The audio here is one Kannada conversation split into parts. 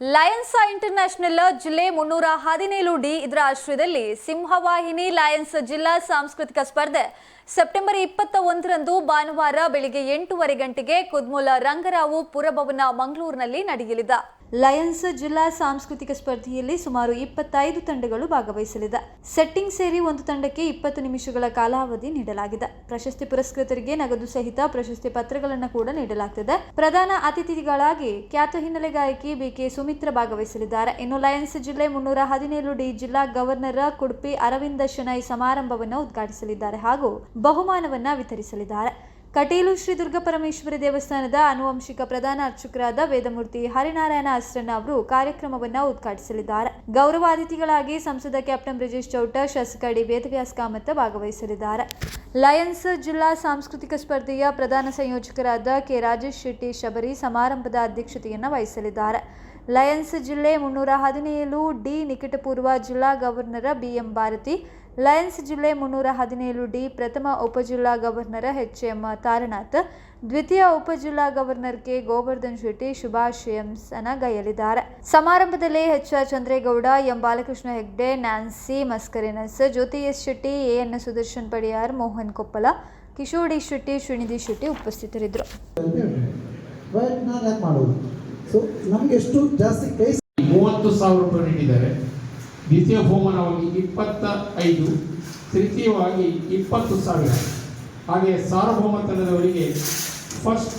ಲಯನ್ಸ್ ಇಂಟರ್ನ್ಯಾಷನಲ್ ಜಿಲ್ಲೆ ಮುನ್ನೂರ ಹದಿನೇಳು ಡಿ ಇದರ ಆಶ್ರಯದಲ್ಲಿ ಸಿಂಹವಾಹಿನಿ ಲಯನ್ಸ್ ಜಿಲ್ಲಾ ಸಾಂಸ್ಕೃತಿಕ ಸ್ಪರ್ಧೆ ಸೆಪ್ಟೆಂಬರ್ ಇಪ್ಪತ್ತ ಒಂದರಂದು ಭಾನುವಾರ ಬೆಳಿಗ್ಗೆ ಎಂಟೂವರೆ ಗಂಟೆಗೆ ಕುದ್ಮೂಲ ರಂಗರಾವು ಪುರಭವನ ಮಂಗಳೂರಿನಲ್ಲಿ ನಡೆಯಲಿದೆ. ಲಯನ್ಸ್ ಜಿಲ್ಲಾ ಸಾಂಸ್ಕೃತಿಕ ಸ್ಪರ್ಧೆಯಲ್ಲಿ ಸುಮಾರು ಇಪ್ಪತ್ತೈದು ತಂಡಗಳು ಭಾಗವಹಿಸಲಿದೆ. ಸೆಟ್ಟಿಂಗ್ ಸೇರಿ ಒಂದು ತಂಡಕ್ಕೆ ಇಪ್ಪತ್ತು ನಿಮಿಷಗಳ ಕಾಲಾವಧಿ ನೀಡಲಾಗಿದೆ. ಪ್ರಶಸ್ತಿ ಪುರಸ್ಕೃತರಿಗೆ ನಗದು ಸಹಿತ ಪ್ರಶಸ್ತಿ ಪತ್ರಗಳನ್ನು ಕೂಡ ನೀಡಲಾಗ್ತದೆ. ಪ್ರಧಾನ ಅತಿಥಿಗಳಾಗಿ ಖ್ಯಾತ ಹಿನ್ನೆಲೆ ಗಾಯಕಿ ಬಿಕೆ ಸುಮಿತ್ರ ಭಾಗವಹಿಸಲಿದ್ದಾರೆ. ಇನ್ನು ಲಯನ್ಸ್ ಜಿಲ್ಲೆ ಮುನ್ನೂರ ಹದಿನೇಳು ಡಿ ಜಿಲ್ಲಾ ಗವರ್ನರ್ ಕುಡ್ಪಿ ಅರವಿಂದ ಶೆಣೈ ಸಮಾರಂಭವನ್ನು ಉದ್ಘಾಟಿಸಲಿದ್ದಾರೆ ಹಾಗೂ ಬಹುಮಾನವನ್ನ ವಿತರಿಸಲಿದ್ದಾರೆ. ಕಟೀಲು ಶ್ರೀ ದುರ್ಗಾ ಪರಮೇಶ್ವರಿ ದೇವಸ್ಥಾನದ ಆನುವಂಶಿಕ ಪ್ರಧಾನ ಅರ್ಚಕರಾದ ವೇದಮೂರ್ತಿ ಹರಿನಾರಾಯಣ ಅಸ್ರಣ್ಣ ಅವರು ಕಾರ್ಯಕ್ರಮವನ್ನು ಉದ್ಘಾಟಿಸಲಿದ್ದಾರೆ. ಗೌರವ ಅತಿಥಿಗಳಾಗಿ ಸಂಸದ ಕ್ಯಾಪ್ಟನ್ ಬ್ರಿಜೇಶ್ ಚೌಟ ಶಾಸಕ ಡಿ ವೇದವ್ಯಾಸ್ ಕಾಮತ್ ಭಾಗವಹಿಸಲಿದ್ದಾರೆ. ಲಯನ್ಸ್ ಜಿಲ್ಲಾ ಸಾಂಸ್ಕೃತಿಕ ಸ್ಪರ್ಧೆಯ ಪ್ರಧಾನ ಸಂಯೋಜಕರಾದ ಕೆ ರಾಜೇಶ್ ಶೆಟ್ಟಿ ಶಬರಿ ಸಮಾರಂಭದ ಅಧ್ಯಕ್ಷತೆಯನ್ನು ವಹಿಸಲಿದ್ದಾರೆ. ಲಯನ್ಸ್ ಜಿಲ್ಲೆ ಮುನ್ನೂರ ಹದಿನೇಳು ಡಿ ನಿಕಟಪೂರ್ವ ಜಿಲ್ಲಾ ಗವರ್ನರ್ ಬಿಎಂ ಭಾರತಿ ಲಯನ್ಸ್ ಜಿಲ್ಲೆ ಮುನ್ನೂರ ಹದಿನೇಳು ಡಿ ಪ್ರಥಮ ಉಪಜಿಲ್ಲಾ ಗವರ್ನರ್ ಎಚ್ ಎಂ ತಾರನಾಥ್ ದ್ವಿತೀಯ ಉಪಜಿಲ್ಲಾ ಗವರ್ನರ್ ಕೆ ಗೋವರ್ಧನ್ ಶೆಟ್ಟಿ ಶುಭಾಶಯಂಸನ ಗೈಯಲಿದ್ದಾರೆ. ಸಮಾರಂಭದಲ್ಲಿ H R Chandregowda M Balakrishna Hegde Nancy Mascarenhas Jyothi S Shetty A N Sudarshan Padiyar Mohan Koppala Kishodi D Shetty Shrinidhi Shetty ಉಪಸ್ಥಿತರಿದ್ದರು. ಬಟ್ ನಾನು ಯಾಕೆ ಮಾಡೋದು? ಸೊ ನಮ್ಗೆ ಎಷ್ಟು ಜಾಸ್ತಿ ಕೈ ಮೂವತ್ತು ಸಾವಿರ ರೂಪಾಯಿ ನೀಡಿದ್ದಾರೆ. ದ್ವಿತೀಯ ಬಹುಮಾನವಾಗಿ ಇಪ್ಪತ್ತ ಐದು ತೃತೀಯವಾಗಿ ಇಪ್ಪತ್ತು ಸಾವಿರ. ಹಾಗೆ ಸಾರ್ವಭೌಮ ತಂಡದವರಿಗೆ first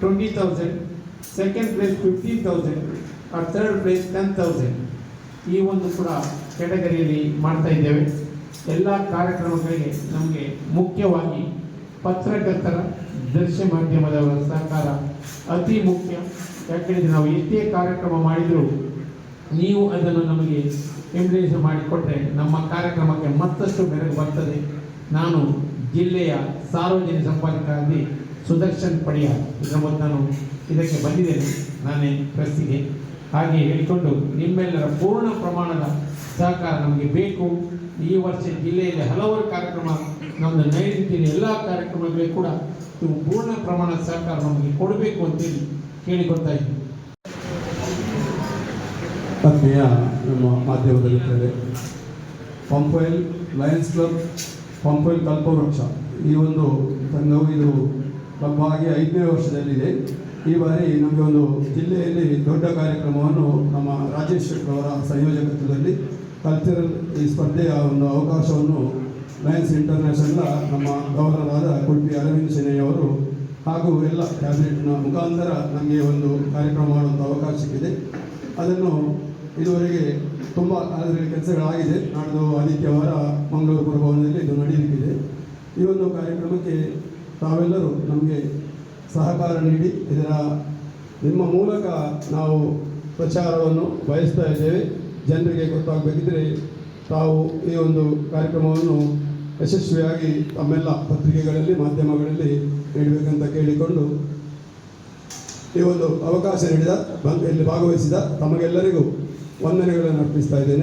twenty thousand second place fifteen thousand third place ten thousand ಈ ಒಂದು ಕೂಡ ಕ್ಯಾಟಗರಿಯಲ್ಲಿ ಮಾಡ್ತಾ ಇದ್ದೇವೆ. ಎಲ್ಲ ಕಾರ್ಯಕ್ರಮಗಳಿಗೆ ನಮಗೆ ಮುಖ್ಯವಾಗಿ ಪತ್ರಕರ್ತರ ದೃಶ್ಯ ಮಾಧ್ಯಮದವರ ಸಹಕಾರ ಅತಿ ಮುಖ್ಯ. ಯಾಕೆಂದರೆ ನಾವು ಎಷ್ಟೇ ಕಾರ್ಯಕ್ರಮ ಮಾಡಿದರೂ ನೀವು ಅದನ್ನು ನಮಗೆ ಎಂಬ್ರೇಸ್ ಮಾಡಿಕೊಟ್ಟರೆ ನಮ್ಮ ಕಾರ್ಯಕ್ರಮಕ್ಕೆ ಮತ್ತಷ್ಟು ಮೆರಗು ಬರ್ತದೆ. ನಾನು ಜಿಲ್ಲೆಯ ಸಾರ್ವಜನಿಕ ಸಂಪಾದಕರಾಗಿ ಸುದರ್ಶನ್ ಪಡೆಯ ಇದರ ನಾನು ಇದಕ್ಕೆ ಬಂದಿದ್ದೇನೆ. ನಾನೇ ಪ್ರೆಸ್ಸಿಗೆ ಹಾಗೆ ಹೇಳಿಕೊಂಡು ನಿಮ್ಮೆಲ್ಲರ ಪೂರ್ಣ ಪ್ರಮಾಣದ ಸಹಕಾರ ನಮಗೆ ಬೇಕು. ಈ ವರ್ಷ ಜಿಲ್ಲೆಯಲ್ಲಿ ಹಲವಾರು ಕಾರ್ಯಕ್ರಮ ನಮ್ಮದು ನೈಋತ್ಯದ ಎಲ್ಲ ಕಾರ್ಯಕ್ರಮಗಳಿಗೆ ಕೂಡ ನೀವು ಪೂರ್ಣ ಪ್ರಮಾಣದ ಸಹಕಾರ ನಮಗೆ ಕೊಡಬೇಕು ಅಂತೇಳಿ ಕೇಳಿಕೊಳ್ತಾ ಇದ್ದೀನಿ. ಆತ್ಮೀಯ ನಮ್ಮ ಮಾಧ್ಯಮದಲ್ಲಿದ್ದೇವೆ ಪಂಪೈಲ್ ಲಯನ್ಸ್ ಕ್ಲಬ್ ಪಂಪ್ವೆಲ್ ಕಲ್ಪವೃಕ್ಷ. ಈ ಒಂದು ತಂಡವು ಇದು ಆಗಿ ಐದನೇ ವರ್ಷದಲ್ಲಿದೆ. ಈ ಬಾರಿ ನಮಗೆ ಒಂದು ಜಿಲ್ಲೆಯಲ್ಲಿ ದೊಡ್ಡ ಕಾರ್ಯಕ್ರಮವನ್ನು ನಮ್ಮ ರಾಜೇಶ್ ಅವರ ಸಂಯೋಜಕತ್ವದಲ್ಲಿ ಕಲ್ಚರಲ್ ಈ ಸ್ಪರ್ಧೆಯ ಒಂದು ಅವಕಾಶವನ್ನು ಲಯನ್ಸ್ ಇಂಟರ್ನ್ಯಾಷನಲ್ ನಮ್ಮ ಗವರ್ನರ್ ಆದ ಕುಡ್ಪಿ ಅರವಿಂದ್ ಅವರು ಹಾಗೂ ಎಲ್ಲ ಕ್ಯಾಬಿನೆಟ್ನ ಮುಖಾಂತರ ನಮಗೆ ಒಂದು ಕಾರ್ಯಕ್ರಮ ಮಾಡುವಂಥ ಅವಕಾಶ ಸಿಕ್ಕಿದೆ ಅದನ್ನು ಇದುವರೆಗೆ ತುಂಬ ಅದರಲ್ಲಿ ಕೆಲಸಗಳಾಗಿದೆ. ನಾಡ್ದು ಆದಿತ್ಯವಾರ ಮಂಗಳೂರು ಭವನದಲ್ಲಿ ಇದು ನಡೆಯಲಿಕ್ಕಿದೆ ಈ ಒಂದು ಕಾರ್ಯಕ್ರಮಕ್ಕೆ ತಾವೆಲ್ಲರೂ ನಮಗೆ ಸಹಕಾರ ನೀಡಿ, ಇದರ ನಿಮ್ಮ ಮೂಲಕ ನಾವು ಪ್ರಚಾರವನ್ನು ಬಯಸ್ತಾ ಇದ್ದೇವೆ. ಜನರಿಗೆ ಗೊತ್ತಾಗಬೇಕಿದ್ರೆ ತಾವು ಈ ಒಂದು ಕಾರ್ಯಕ್ರಮವನ್ನು ಯಶಸ್ವಿಯಾಗಿ ತಮ್ಮೆಲ್ಲ ಪತ್ರಿಕೆಗಳಲ್ಲಿ, ಮಾಧ್ಯಮಗಳಲ್ಲಿ ನೀಡಬೇಕಂತ ಕೇಳಿಕೊಂಡು ಈ ಒಂದು ಅವಕಾಶ ನೀಡಿದ ಇಲ್ಲಿ ಭಾಗವಹಿಸಿದ ತಮಗೆಲ್ಲರಿಗೂ ವಂದನೆಗಳನ್ನು ಅರ್ಪಿಸ್ತಾ ಇದ್ದೇನೆ.